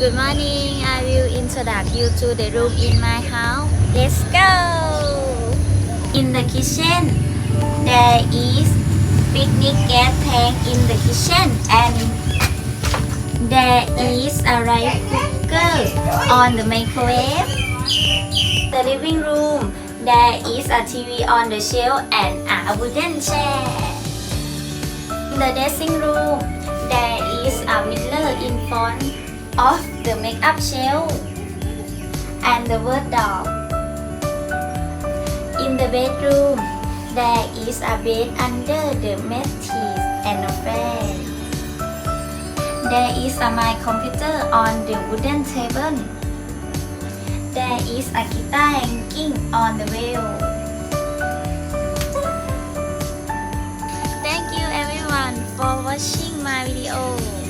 Good morning. I will introduce you to the room in my house. Let's go. In the kitchen, there is picnic gas tank in the kitchen and there is a rice cooker on the microwave. The living room, there is a TV on the shelf and a wooden chair. In the dressing room, there is a mirror in front of the makeup shelf and the word doll. In the bedroom, there is a bed under the mattress and a bed. There is a my computer on the wooden table. There is a guitar hanging on the wall. Thank you everyone for watching my video.